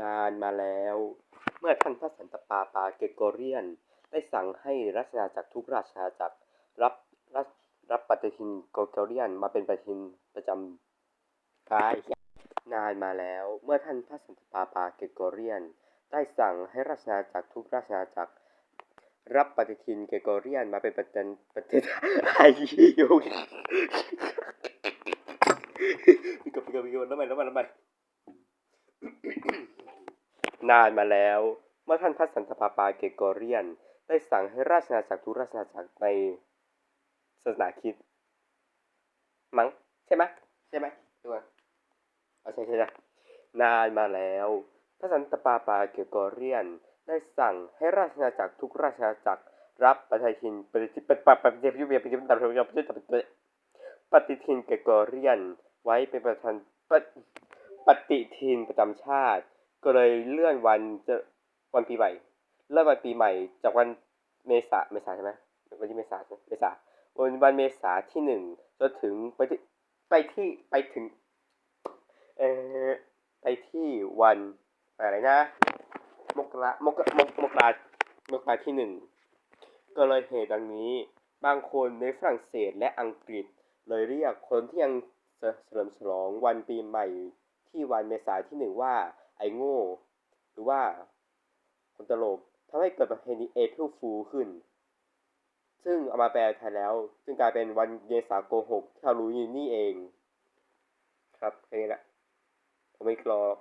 นานมาแล้ว เมื่อท่านพระสันตะปาปาเกโกเรียน ได้สั่งให้ราชนาจักรทุกราชนาจักรรับรับรับปฏิทินโกโกเรียนมาเป็นปฏิทินประจำกายนานมาแล้ว เมื่อท่านพระสันตะปาปาเกโกเรียน ได้สั่งให้ราชนาจักรทุกราชนาจักรรับปฏิทินเกโกเรียนมาเป็นประจำประเทศไอยุกับมีกับมีกับแล้วไปแล้วไปแล้วไป นานมาแล้ว เมื่อท่านพระสันตะปาปาเกโกเรียน ได้สั่งให้ราชนาจักรทุกราชนาจักรในศาสนาคิด มั้งใช่ไหมใช่ไหมดูก่อนเอาใช่ใช่ใชนานมาแล้ว พระสันตะปาปาเกโกเรียน ได้สั่งให้ราชนาจักรทุกราชนาจักรรับปฏิทินปฏิทินปฏิทินปฏิทินปฏิทินปฏิทินปฏิปฏิปฏิปฏิปฏิทินเกโกเรียน ไว้เป็นประธานปฏิทินประจำชาติ ก็เลยเลื่อนวันจะวันปีใหม่ เลื่อนวันปีใหม่ จากวันเมษาเมษาใช่ไหมวันที่เมษาเมษาวันวันเมษาที่หนึ่งจนถึงไปที่ไปที่ไปถึงเออไปที่วันอะไรนะ มกรามกมกมกรามกราที่หนึ่งก็เลยเหตุดังนี้ บางคนในฝรั่งเศสและอังกฤษ เลยเรียกคนที่ยังเฉลิมฉลองวันปีใหม่ที่วันเมษาที่หนึ่งว่าไอ้โง่ หรือว่าคนตลกทำให้เกิดประเพณีเอพิลฟูขึ้น ซึ่งเอามาแปลไทยแล้ว จึงกลายเป็นวันเยสาโกหกที่เรารู้อยู่นี่เอง ครับแค่นี้แหละผมไม่กรอก